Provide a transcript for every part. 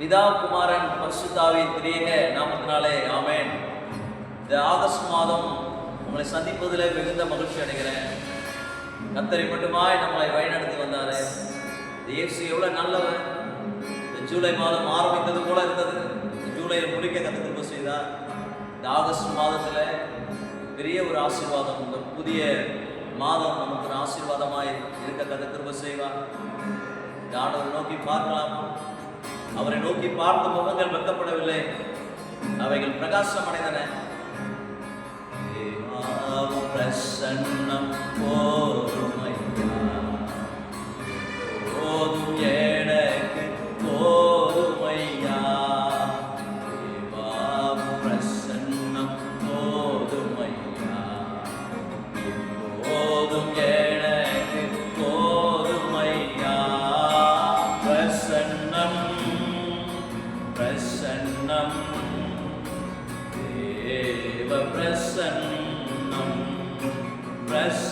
பிதா குமாரன் பரிசுத்தாவின் திரியக நாமத்தினாலே ஆமேன். இந்த ஆகஸ்ட் மாதம் உங்களை சந்திப்பதில் மிகுந்த மகிழ்ச்சி அடைகிறேன். கத்தரை மட்டுமாய் நம்மளை வழிநடத்தி வந்தாரு. இந்த இயேசு எவ்வளவு நல்லவர். இந்த ஜூலை மாதம் ஆரம்பித்தது போல இருந்தது. ஜூலையில் முடிக்க கத்த திரும்ப செய்தார். இந்த ஆகஸ்ட் மாதத்தில் பெரிய ஒரு ஆசீர்வாதம் இந்த புதிய மாதம் நமக்கு ஒரு ஆசீர்வாதமாக இருக்க கற்று திரும்ப செய்வார். இந்த நோக்கி பார்க்கலாம். அவரை நோக்கி பார்த்த முகங்கள் வெட்கப்படவில்லை. அவைகள் பிரகாசம் அடைந்தன. பிரசன்னம் போ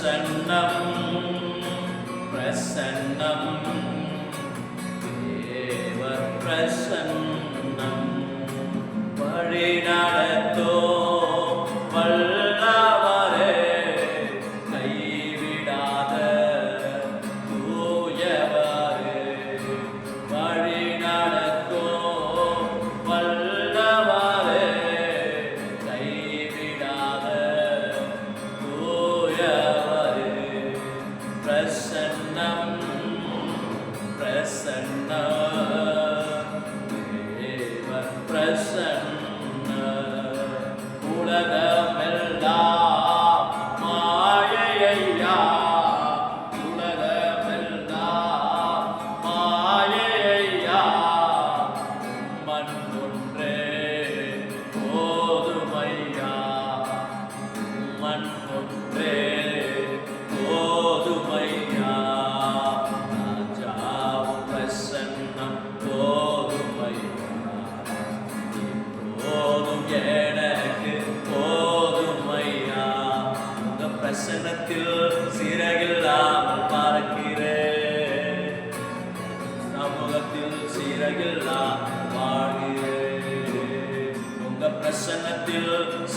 பிரசன்னம் பிரசன்னம் தேவ and now.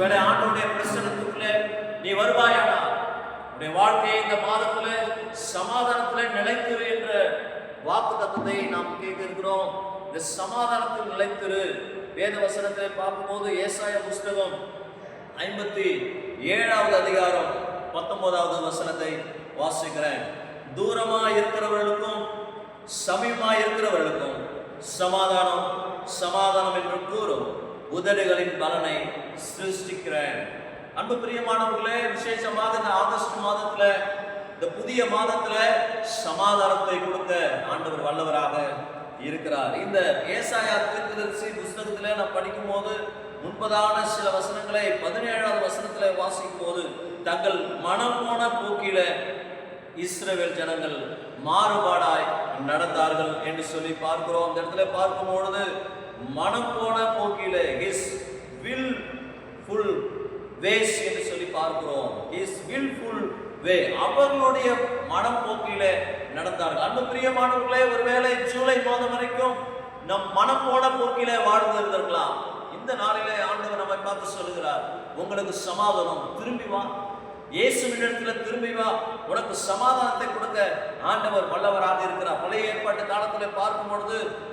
ஒருவேளை ஆண்டோடைய பிரசனத்துக்குள்ளே நீ வருவாயானா உன்னுடைய வாழ்க்கையை இந்த மாதத்துல சமாதானத்துல நிலைத்திரு என்ற வாக்கு தத்துவத்தை நாம் கேட்டிருக்கிறோம் இந்த சமாதானத்தில் நிலைத்திரு. வேத வசனத்தை பார்க்கும்போது ஏசாய புஸ்தகம் ஐம்பத்தி ஏழாவது அதிகாரம் பத்தொன்பதாவது வசனத்தை வாசிக்கிறேன். தூரமா இருக்கிறவர்களுக்கும் சமீபமா இருக்கிறவர்களுக்கும் சமாதானம் சமாதானம் என்று கூறும். உதடுகளின் பலனை சிருஷ்டிக்கிறேன். அன்பு பிரியமானவர்களே விசேஷமாக இந்த ஆகஸ்ட் மாதத்துல இந்த புதிய மாதத்துல சமாதானத்தை கொடுக்க ஆண்டவர் வல்லவராக இருக்கிறார். இந்த ஏசாயா தீர்க்கதரிசி புஸ்தகத்துல நான் படிக்கும்போது முன்பதான சில வசனங்களை பதினேழாவது வசனத்துல வாசிக்கும் போது தங்கள் மனம் போன போக்கில இஸ்ரவேல் ஜனங்கள் மாறுபாடாய் நடந்தார்கள் என்று சொல்லி பார்க்கிறோம். அந்த இடத்துல பார்க்கும் பொழுது மனம் போன போக்கில ஹிஸ் வில் ஃபுல் வேஸ் என்று சொல்லி பார்க்கிறோம். இஸ் வில்ஃபுல் வே அவர்களுடைய மனம் போக்கில நடந்தார்கள். அன்பு பிரியமானவர்களே ஒருவேளை ஜூலை மாதம் வரைக்கும் நம் மனம் போன போக்கில வாழ்ந்து இருந்திருக்கலாம். இந்த நாளிலே ஆண்டவர் நம்மை பார்த்து சொல்லுகிறார் உங்களுக்கு சமாதானம். திரும்பி வா. இயேசுவினிடத்தில் திரும்பி வா. உனக்கு சமாதானத்தை கொடுக்க ஆண்டவர் வல்லவராக இருக்கிறார். பழைய ஏற்பாட்டு காலத்தில் பார்க்கும் பொழுது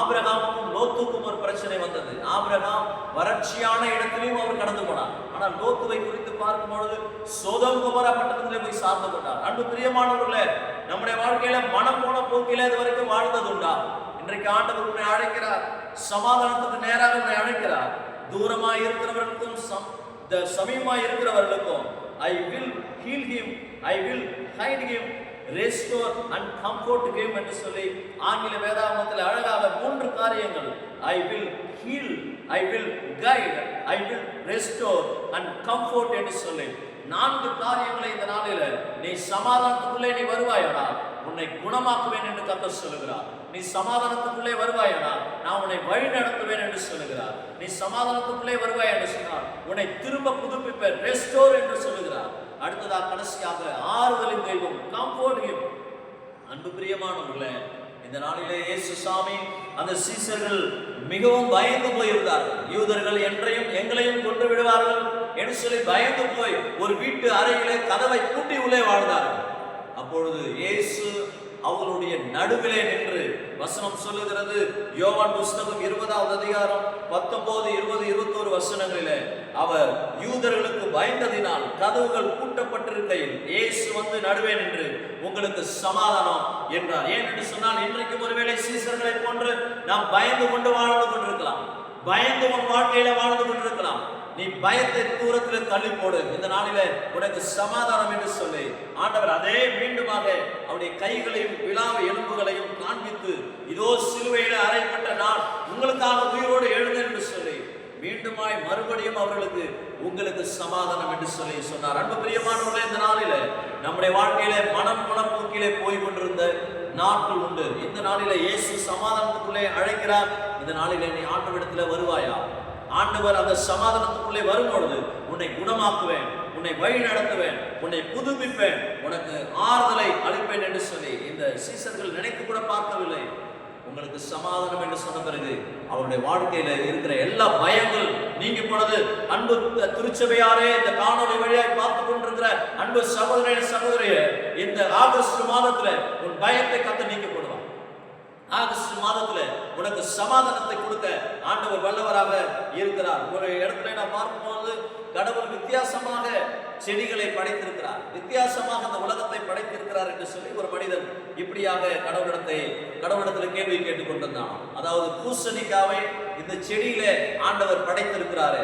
ஆபிரகாமுக்கும் லோத்துக்கும் ஒரு பிரச்சனை வந்தது. ஆபிரகாம் வறட்சியான இடத்திலையும் அவர் கடந்து போனார். ஆனால் லோத்துவை குறித்து பார்க்கும்பொழுது சோதம் குமரா பட்டணத்திலே போய் சார்ந்து கொண்டார். அன்பு பிரியமானவர்களே நம்முடைய வாழ்க்கையில மனம் போன போக்கில இது வரைக்கும் வாழ்ந்தது உண்டா? இன்றைக்கு ஆண்டவர் உன்னை அழைக்கிறார். சமாதானத்துக்கு நேராக உன்னை அழைக்கிறார். தூரமாக இருக்கிறவர்களுக்கும் சம்- இந்த இருக்கிறவர்களுக்கும் I will heal him I will hide him restore and comfort came என்று சொல்லி ஆங்கில வேதாகமத்தில் அழகாக மூன்று காரியங்கள். I will heal I will guide I will restore and comfort என்று சொல்லி. நான்கு காரியங்களை இந்த நாளில நீ சமாதானத்துக்குள்ளே நீ வருவாயடா. உன்னை குணமாக்குவேன் என்று கத்த சொல்லுகிறார். நீ சமாதானத்துக்குள்ளே வருவாயடா. நான் உன்னை வழி நடத்துவேன் என்று சொல்லுகிறார். நீ சமாதானத்துக்குள்ளே வருவாய் என்று சொன்னார் உன்னை திரும்ப புதுப்பிப்பேன். ரெஸ்டோர் என்று சொல்லுகிறார். அடுத்ததாக கடைசியாக ஆறுதலின் தெய்வம் கம்ஃபோர்ட் அன்பு பிரியமானவர்களே இந்த நாளிலே இயேசு சாமி அந்த சீசர்கள் மிகவும் பயந்து போயிருந்தார்கள். யூதர்கள் என்றையும் எங்களையும் கொண்டு விடுவார்கள். என்று சொல்லி பயந்து போய் ஒரு வீட்டு அறையிலே கதவை பூட்டி உள்ளே வாழ்ந்தார்கள் அப்பொழுது இயேசு அவர்களுடைய நடுவிலே நின்று வசனம் சொல்லுகிறது. யோவான் புஸ்தகம் இருபதாவது அதிகாரம் பத்தொன்பது இருபது இருபத்தோரு வசனங்களிலே அவர் யூதர்களுக்கு பயந்ததினால் கதவுகள் பூட்டப்பட்டிருக்கையில் இயேசு வந்து நடுவே நின்று உங்களுக்கு சமாதானம் என்றார். ஏன் என்று சொன்னால் இன்றைக்கு ஒருவேளை சீசர்களை போன்று நாம் பயந்து கொண்டு வாழ்ந்து கொண்டிருக்கலாம். பயந்து உன் வாழ்க்கையில வாழ்ந்து கொண்டிருக்கலாம். நீ பயத்தை தூரத்தில் தள்ளி போடு. இந்த நாளில உனக்கு சமாதானம் என்று சொல்லி ஆண்டவர் அதே மீண்டுமாக அவருடைய கைகளையும் விழாவ எலும்புகளையும் காண்பித்து இதோ சிலுவையில அறைப்பட்ட நான் உங்களுக்காக உயிரோடு எழுது என்று சொல்லி மீண்டுமாய் மறுபடியும் அவர்களுக்கு உங்களுக்கு சமாதானம் என்று சொல்லி சொன்னார். அன்பு பிரியமானவர்களே இந்த நாளில நம்முடைய வாழ்க்கையில மனம் மனப்போக்கிலே போய் கொண்டிருந்த நாட்கள் உண்டு. இந்த நாளில இயேசு சமாதானத்துக்குள்ளே அழைக்கிறார். இந்த நாளில நீ ஆண்டவரிடத்துல வருவாயா? ஆண்டவர் அந்த சமாதானத்துக்குள்ளே வரும்பொழுது உன்னை குணமாக்குவேன் உன்னை வழி நடத்துவேன் உன்னை புதுப்பிப்பேன் உனக்கு ஆறுதலை அளிப்பேன் என்று சொல்லி இந்த சீசர்கள் நினைத்து கூட உங்களுக்கு சமாதானம் என்று சொன்ன பிறகு அவருடைய வாழ்க்கையில இருக்கிற எல்லா பயங்கள் நீங்கி போனது. அன்பு திருச்சபையாரே இந்த காணொளி வழியாய் பார்த்து கொண்டிருக்கிற அன்பு சகோதரே சகோதரிய இந்த ஆகஸ்ட் மாதத்துல உன் பயத்தை கத்த நீங்க ஆகஸ்ட் மாதத்துல உனக்கு சமாதானத்தை கொடுக்க ஆண்டவர் வல்லவராக இருக்கிறார். ஒரு இடத்துல நான் பார்க்கும்போது கடவுள் வித்தியாசமாக செடிகளை படைத்திருக்கிறார். வித்தியாசமாக அந்த உலகத்தை படைத்திருக்கிறார் என்று சொல்லி ஒரு மனிதன் இப்படியாக கடவுளிடத்தை கடவுளிடத்தில் கேள்வி கேட்டுக்கொண்டிருந்தான். அதாவது பூசணிக்காவை இந்த செடியில ஆண்டவர் படைத்திருக்கிறாரு.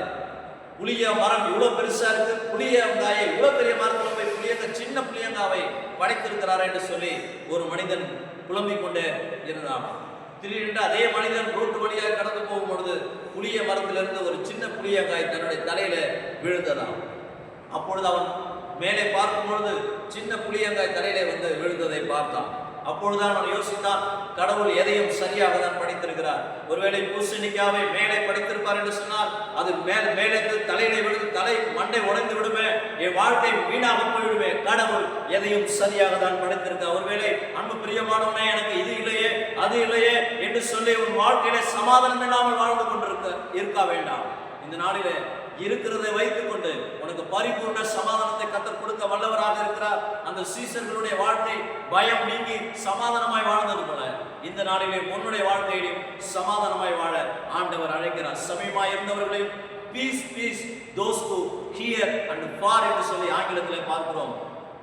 புளிய மரம் இவ்வளவு பெருசா இருக்கு. புளியங்காயை இவ்வளவு பெரிய மரத்துல போய் புளியங்க சின்ன புளியங்காவை படைத்திருக்கிறார் என்று சொல்லி ஒரு மனிதன் புலம்பிக் கொண்டே இருந்தான். திடீரென்று அதே மனிதன் ரோட்டு வழியாக கடந்து போகும் பொழுது புளிய மரத்திலிருந்து ஒரு சின்ன புளியங்காய் தன்னுடைய தலையில விழுந்ததாம். அப்பொழுது அவன் மேலே பார்க்கும் பொழுது சின்ன புளியங்காய் தலையிலே வந்து விழுந்ததை பார்த்தான். அப்பொழுதுதான் அவர் யோசித்தான் கடவுள் எதையும் சரியாக தான் படைத்திருக்கிறார். ஒருவேளை பூசணிக்காவை மேலே படைத்திருப்பார் என்று சொன்னால் அது மேலே மேலே தலையிலே விழுந்து தலை மண்டை உடைந்து விடுமே என் வாழ்க்கை வீணாக போய்விடுமே. கடவுள் எதையும் சரியாக தான் படைத்திருக்கார் ஒருவேளை அன்பு பிரியமானவனே எனக்கு இது இல்லையே அது இல்லையே என்று சொல்லி உன் வாழ்க்கையில சமாதானம் இல்லாமல் வாழ்ந்து கொண்டிருக்க இருக்க வேண்டாம். இந்த நாளிலே இருக்கிறதை வைத்துக்கொண்டு உனக்கு பரிபூர்ண சமாதானத்தை கத்தர் கொடுக்க வல்லவராக இருக்கிறார். அந்த சீசர்களுடைய வாழ்க்கை பயம் நீங்கி சமாதானமாய் வாழ்ந்தது போல இந்த நாளிலே உன்னுடைய வாழ்க்கையிலும் சமாதானமாய் வாழ ஆண்டவர் அழைக்கிறார். சமயமாய் இருந்தவர்களையும் பீஸ் பீஸ் தோஸ்கு ஹியர் அண்ட் ஃபார் என்று சொல்லி ஆங்கிலத்திலே பார்க்கிறோம்.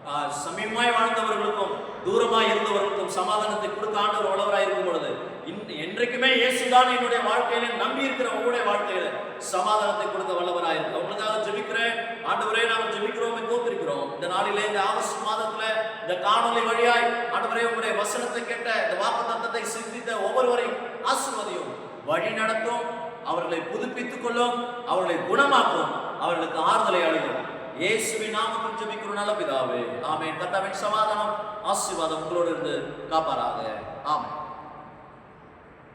ஆஹ் சமயமாய் வாழ்ந்தவர்களுக்கும் தூரமாய் இருந்தவர்களுக்கும் சமாதானத்தை கொடுக்க ஆண்டவர் வல்லவராய் இருக்கும் பொழுது இன்- என்றைக்குமே இயேசுதான் என்னுடைய வாழ்க்கையில நம்பி இருக்கிற உங்களுடைய வாழ்க்கையில சமாதானத்தை கொடுக்க வல்லவராக இருக்கு. உங்களுக்காக ஜெபிக்கிறேன். ஆண்டவரே நாங்கள் ஜெபிக்கிறோம் தோத்திருக்கிறோம் இந்த நாளிலே இந்த ஆகஸ்ட் மாதத்துல இந்த காணொலி வழியாய் ஆண்டவரே உங்களுடைய வசனத்தை கேட்ட இந்த வாக்கு தத்தத்தை சிந்தித்த ஒவ்வொருவரையும் ஆசிர்வதியும் வழி நடத்தும் அவர்களை புதுப்பித்துக் கொள்ளும் அவர்களை குணமாக்கும் அவர்களுக்கு ஆறுதலை அளிக்கும். இயேசுவின் நாமத்தில் ஜெபிக்கிறோம் நல்ல பிதாவே. ஆமேன். கர்த்தாவின் சமாதானம் ஆசீர்வாதம் உங்களோடு இருந்து காப்பாராக. ஆமேன்.